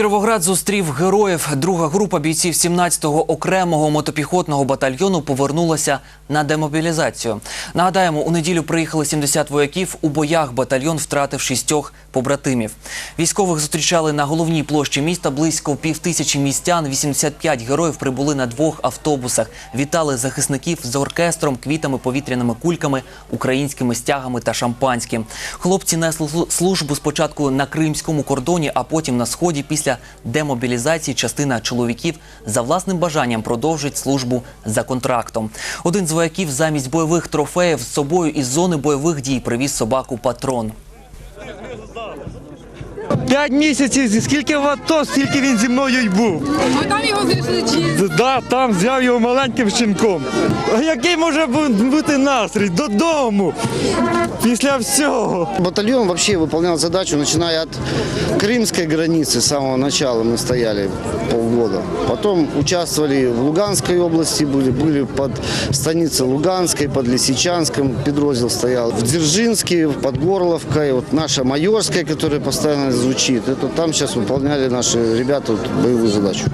Кіровоград зустрів героїв. Друга група бійців 17-го окремого мотопіхотного батальйону повернулася на демобілізацію. Нагадаємо, у неділю приїхали 70 вояків. У боях батальйон втратив шістьох побратимів. Військових зустрічали на головній площі міста. Близько півтисячі містян. 85 героїв прибули на двох автобусах. Вітали захисників з оркестром, квітами, повітряними кульками, українськими стягами та шампанським. Хлопці несли службу спочатку на кримському кордоні, а потім на сході. Після демобілізації частина чоловіків за власним бажанням продовжить службу за контрактом. Один з вояків замість бойових трофеїв з собою із зони бойових дій привіз собаку патрон. П'ять місяців, скільки в АТО, стільки він зі мною й був. Ви там його знайшли чи Да, там взяв його маленьким щенком. А який може бу- бути настрій додому після всього? Батальон вообще выполнял задачу, начиная от крымской границы, с самого начала мы стояли полгода. Потом участвовали в Луганской области, были, были под станицей Луганской, под Лисичанском, Педрозил стоял. В Дзержинске, под Горловкой, вот наша Майорская, которая постоянно звучит, это там сейчас выполняли наши ребята боевую задачу.